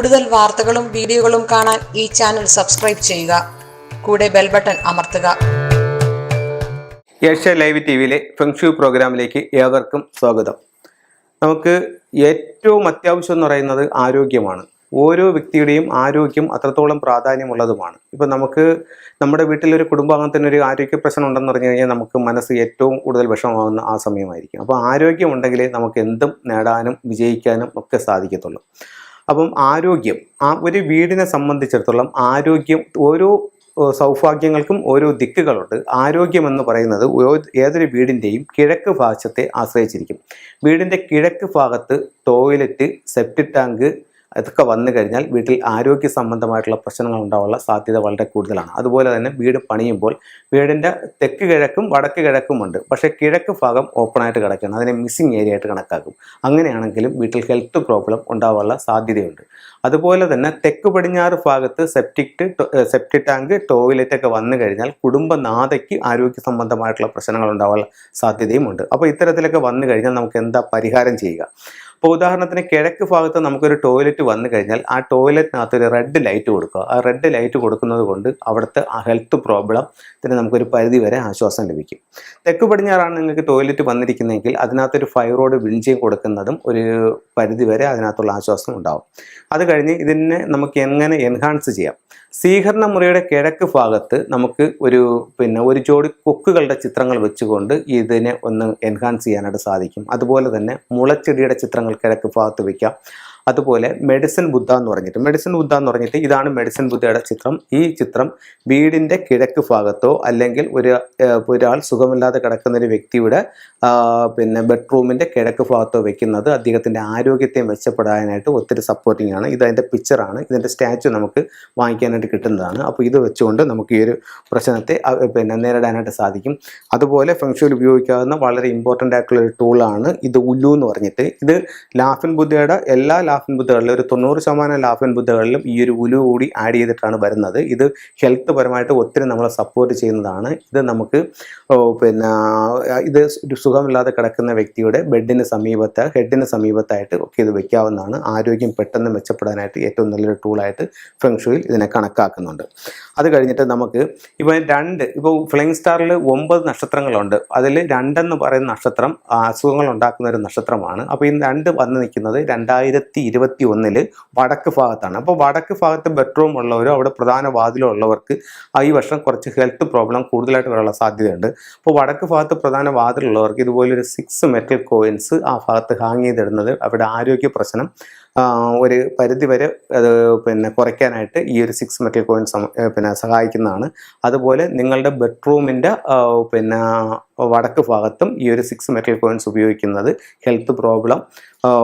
കൂടുതൽ വാർത്തകളും വീഡിയോകളും കാണാൻ ഈ ചാനൽ സബ്സ്ക്രൈബ് ചെയ്യുക. കൂടെ ബെൽ ബട്ടൺ അമർത്തുക. ഏഷ്യ ലൈവ് ടി വിയിലെ ഫെങ്ഷു പ്രോഗ്രാമിലേക്ക് ഏവർക്കും സ്വാഗതം. നമുക്ക് ഏറ്റവും അത്യാവശ്യം എന്ന് പറയുന്നത് ആരോഗ്യമാണ്. ഓരോ വ്യക്തിയുടെയും ആരോഗ്യം അത്രത്തോളം പ്രാധാന്യമുള്ളതുമാണ്. ഇപ്പം നമുക്ക് നമ്മുടെ വീട്ടിലൊരു കുടുംബാംഗത്തിന് ഒരു ആരോഗ്യ പ്രശ്നം ഉണ്ടെന്ന് പറഞ്ഞു കഴിഞ്ഞാൽ നമുക്ക് മനസ്സ് ഏറ്റവും കൂടുതൽ വിഷമമാകുന്ന ആ സമയമായിരിക്കും. അപ്പോൾ ആരോഗ്യം ഉണ്ടെങ്കിലേ നമുക്ക് എന്തും നേടാനും വിജയിക്കാനും ഒക്കെ സാധിക്കത്തുള്ളൂ. അപ്പം ആരോഗ്യം ആ ഒരു വീടിനെ സംബന്ധിച്ചിടത്തോളം ആരോഗ്യം ഓരോ സൗഭാഗ്യങ്ങൾക്കും ഓരോ ദിക്കുകളുണ്ട്. ആരോഗ്യം എന്ന് പറയുന്നത് ഏതൊരു വീടിന്റെയും കിഴക്ക് ഭാഗത്തെ ആശ്രയിച്ചിരിക്കും. വീടിന്റെ കിഴക്ക് ഭാഗത്ത് ടോയ്ലറ്റ് സെപ്റ്റിക് ടാങ്ക് ഇതൊക്കെ വന്നു കഴിഞ്ഞാൽ വീട്ടിൽ ആരോഗ്യ സംബന്ധമായിട്ടുള്ള പ്രശ്നങ്ങൾ ഉണ്ടാവാനുള്ള സാധ്യത വളരെ കൂടുതലാണ്. അതുപോലെ തന്നെ വീട് പണിയുമ്പോൾ വീടിന്റെ തെക്ക് കിഴക്കും വടക്ക് കിഴക്കും ഉണ്ട്. പക്ഷേ കിഴക്ക് ഭാഗം ഓപ്പണായിട്ട് കിടക്കുകയാണ്. അതിനെ മിസ്സിങ് ഏരിയ ആയിട്ട് കണക്കാക്കും. അങ്ങനെയാണെങ്കിലും വീട്ടിൽ ഹെൽത്ത് പ്രോബ്ലം ഉണ്ടാവാനുള്ള സാധ്യതയുണ്ട്. അതുപോലെ തന്നെ തെക്ക് പടിഞ്ഞാറ് ഭാഗത്ത് സെപ്റ്റിക് ടാങ്ക് ടോയ്ലറ്റ് ഒക്കെ വന്നു കഴിഞ്ഞാൽ കുടുംബനാഥയ്ക്ക് ആരോഗ്യ സംബന്ധമായിട്ടുള്ള പ്രശ്നങ്ങൾ ഉണ്ടാവാനുള്ള സാധ്യതയും ഉണ്ട്. അപ്പോൾ ഇത്തരത്തിലൊക്കെ വന്നു കഴിഞ്ഞാൽ നമുക്ക് എന്താ പരിഹാരം ചെയ്യുക? ഇപ്പോൾ ഉദാഹരണത്തിന് കിഴക്ക് ഭാഗത്ത് നമുക്കൊരു ടോയ്ലറ്റ് വന്നു കഴിഞ്ഞാൽ ആ ടോയ്ലറ്റിനകത്ത് ഒരു റെഡ് ലൈറ്റ് കൊടുക്കുക. ആ റെഡ് ലൈറ്റ് കൊടുക്കുന്നത് കൊണ്ട് അവിടുത്തെ ഹെൽത്ത് പ്രോബ്ലം ഇതിന് നമുക്കൊരു പരിധി വരെ ആശ്വാസം ലഭിക്കും. തെക്ക് പടിഞ്ഞാറാണ് നിങ്ങൾക്ക് ടോയ്ലറ്റ് വന്നിരിക്കുന്നതെങ്കിൽ അതിനകത്തൊരു ഫൈറോഡ് വിഞ്ചയം കൊടുക്കുന്നതും ഒരു പരിധി വരെ അതിനകത്തുള്ള ആശ്വാസം ഉണ്ടാവും. അത് കഴിഞ്ഞ് ഇതിനെ നമുക്ക് എങ്ങനെ എൻഹാൻസ് ചെയ്യാം? സ്വീകരണ മുറിയുടെ കിഴക്ക് ഭാഗത്ത് നമുക്ക് ഒരു പിന്നെ ഒരു ജോഡി കൊക്കുകളുടെ ചിത്രങ്ങൾ വെച്ചുകൊണ്ട് ഇതിനെ ഒന്ന് എൻഹാൻസ് ചെയ്യാനായിട്ട് സാധിക്കും. അതുപോലെ തന്നെ മുളച്ചെടിയുടെ ചിത്രങ്ങൾ കിഴക്ക് ഭാഗത്ത് വയ്ക്കാം അതുപോലെ മെഡിസിൻ ബുദ്ധ എന്ന് പറഞ്ഞിട്ട്. മെഡിസിൻ ബുദ്ധ എന്ന് പറഞ്ഞിട്ട് ഇതാണ് മെഡിസിൻ ബുദ്ധയുടെ ചിത്രം. ഈ ചിത്രം വീടിന്റെ കിഴക്ക് ഭാഗത്തോ അല്ലെങ്കിൽ ഒരു ഒരാൾ സുഖമില്ലാതെ കിടക്കുന്ന ഒരു വ്യക്തിയുടെ പിന്നെ ബെഡ്റൂമിന്റെ കിഴക്ക് ഭാഗത്തോ വെക്കുന്നത് അദ്ദേഹത്തിന്റെ ആരോഗ്യത്തെ മെച്ചപ്പെടാനായിട്ട് ഒത്തിരി സപ്പോർട്ടിംഗ് ആണ്. ഇത് അതിന്റെ പിക്ചറാണ് ഇതിന്റെ സ്റ്റാച്ചു നമുക്ക് വാങ്ങിക്കാനായിട്ട് കിട്ടുന്നതാണ്. അപ്പോൾ ഇത് വെച്ചുകൊണ്ട് നമുക്ക് ഈ ഒരു പ്രശ്നത്തെ പിന്നെ നേരിടാനായിട്ട് സാധിക്കും. അതുപോലെ ഫംഗ്ഷൻ ഉപയോഗിക്കാവുന്ന വളരെ ഇമ്പോർട്ടന്റ് ആയിട്ടുള്ള ഒരു ടൂളാണ് ഇത് ഉല്ലു എന്ന് പറഞ്ഞിട്ട്. ഇത് ലാഫിൻ ബുദ്ധയുടെ എല്ലാ ലാഫിൻ ബുദ്ധകളിൽ ഒരു തൊണ്ണൂറ് ശതമാനം ലാഫിൻ ബുദ്ധകളിലും ഈ ഒരു ഉലു കൂടി ആഡ് ചെയ്തിട്ടാണ് വരുന്നത്. ഇത് ഹെൽത്ത് പരമായിട്ട് ഒത്തിരി നമ്മളെ സപ്പോർട്ട് ചെയ്യുന്നതാണ്. ഇത് നമുക്ക് പിന്നെ ഇത് സുഖമില്ലാതെ കിടക്കുന്ന വ്യക്തിയുടെ ബെഡിന് സമീപത്ത് ഹെഡിന് സമീപത്തായിട്ട് ഒക്കെ ഇത് വെക്കാവുന്നതാണ്. ആരോഗ്യം പെട്ടെന്ന് മെച്ചപ്പെടാനായിട്ട് ഏറ്റവും നല്ലൊരു ടൂളായിട്ട് ഫെങ്ഷുയിൽ ഇതിനെ കണക്കാക്കുന്നുണ്ട്. അത് കഴിഞ്ഞിട്ട് നമുക്ക് ഇപ്പോൾ രണ്ട് ഇപ്പോൾ ഫ്ലൈങ് സ്റ്റാറിൽ ഒമ്പത് നക്ഷത്രങ്ങളുണ്ട്. അതിൽ രണ്ടെന്ന് പറയുന്ന നക്ഷത്രം അസുഖങ്ങൾ ഉണ്ടാക്കുന്ന ഒരു നക്ഷത്രമാണ്. അപ്പോൾ ഈ രണ്ട് വന്ന് നിൽക്കുന്നത് രണ്ടായിരത്തി ഇരുപത്തി ഒന്നിൽ വടക്ക് ഭാഗത്താണ്. അപ്പോൾ വടക്ക് ഭാഗത്ത് ബെഡ്റൂം ഉള്ളവരോ അവിടെ പ്രധാന വാതിലുള്ളവർക്ക് ഈ വർഷം കുറച്ച് ഹെൽത്ത് പ്രോബ്ലം കൂടുതലായിട്ട് വരാനുള്ള സാധ്യതയുണ്ട്. അപ്പോൾ വടക്ക് ഭാഗത്ത് പ്രധാന വാതിലുള്ളവർക്ക് ഇതുപോലൊരു സിക്സ് മെറ്റൽ കോയിൻസ് ആ ഭാഗത്ത് ഹാങ് ചെയ്തിടുന്നത് അവരുടെ ആരോഗ്യ പ്രശ്നം ഒരു പരിധി വരെ അത് പിന്നെ കുറയ്ക്കാനായിട്ട് ഈ ഒരു സിക്സ് മെറ്റൽ കോയിൻ പിന്നെ സഹായിക്കുന്നതാണ്. അതുപോലെ നിങ്ങളുടെ ബെഡ്റൂമിന്റെ പിന്നെ വടക്ക് ഭാഗത്തും ഈ ഒരു സിക്സ് മെറ്റൽ കോയിൻസ് ഉപയോഗിക്കുന്നത് ഹെൽത്ത് പ്രോബ്ലം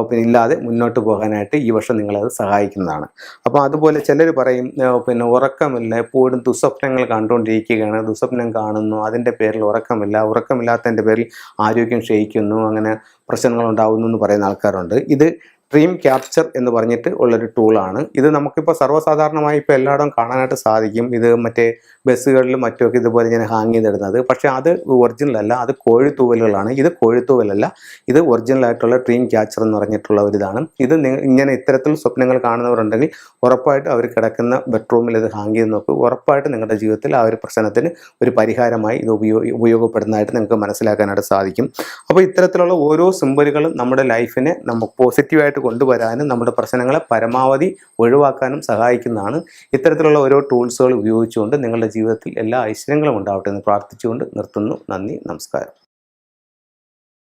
പിന്നെ ഇല്ലാതെ മുന്നോട്ട് പോകാനായിട്ട് ഈ വർഷം നിങ്ങളത് സഹായിക്കുന്നതാണ്. അപ്പോൾ അതുപോലെ ചിലർ പറയും പിന്നെ ഉറക്കമില്ല എപ്പോഴും ദുസ്വപ്നങ്ങൾ കണ്ടുകൊണ്ടിരിക്കുകയാണ് ദുസ്വപ്നം കാണുന്നു അതിന്റെ പേരിൽ ഉറക്കമില്ല ഉറക്കമില്ലാത്തതിന്റെ പേരിൽ ആരോഗ്യം ക്ഷയിക്കുന്നു അങ്ങനെ പ്രശ്നങ്ങൾ ഉണ്ടാകുന്നു എന്ന് പറയുന്ന ആൾക്കാരുണ്ട്. ഇത് ഡ്രീം ക്യാപ്ചർ എന്ന് പറഞ്ഞിട്ട് ഉള്ളൊരു ടൂളാണ് ഇത് നമുക്കിപ്പോൾ സർവസാധാരണമായി ഇപ്പോൾ എല്ലായിടവും കാണാനായിട്ട് സാധിക്കും. ഇത് മറ്റേ ബസ്സുകളിലും മറ്റുമൊക്കെ ഇതുപോലെ ഇങ്ങനെ ഹാങ് ചെയ്തിടുന്നത്. പക്ഷേ അത് ഒറിജിനൽ അല്ല അത് കോഴിത്തൂവലുകളാണ്. ഇത് കോഴിത്തൂവലല്ല ഇത് ഒറിജിനൽ ആയിട്ടുള്ള ഡ്രീം ക്യാച്ചർ എന്ന് പറഞ്ഞിട്ടുള്ള ഒരു ഇതാണ്. ഇത് ഇങ്ങനെ ഇത്തരത്തിൽ സ്വപ്നങ്ങൾ കാണുന്നവരുണ്ടെങ്കിൽ ഉറപ്പായിട്ട് അവർ കിടക്കുന്ന ബെഡ്റൂമിൽ ഇത് ഹാങ് ചെയ്ത് നോക്കും. ഉറപ്പായിട്ട് നിങ്ങളുടെ ജീവിതത്തിൽ ആ ഒരു പ്രശ്നത്തിന് ഒരു പരിഹാരമായി ഇത് ഉപയോഗ ഉപയോഗപ്പെടുന്നതായിട്ട് നിങ്ങൾക്ക് മനസ്സിലാക്കാനായിട്ട് സാധിക്കും. അപ്പോൾ ഇത്തരത്തിലുള്ള ഓരോ സിമ്പലുകളും നമ്മുടെ ലൈഫിനെ നമുക്ക് പോസിറ്റീവായിട്ട് കൊണ്ടുവരാനും നമ്മുടെ പ്രശ്നങ്ങളെ പരമാവധി ഒഴിവാക്കാനും സഹായിക്കുന്നതാണ്. ഇത്തരത്തിലുള്ള ഓരോ ടൂൾസുകൾ ഉപയോഗിച്ചുകൊണ്ട് നിങ്ങളുടെ ജീവിതത്തിൽ എല്ലാ ഐശ്വര്യങ്ങളും ഉണ്ടാവട്ടെ എന്ന് പ്രാർത്ഥിച്ചുകൊണ്ട് നിർത്തുന്നു. നന്ദി നമസ്കാരം.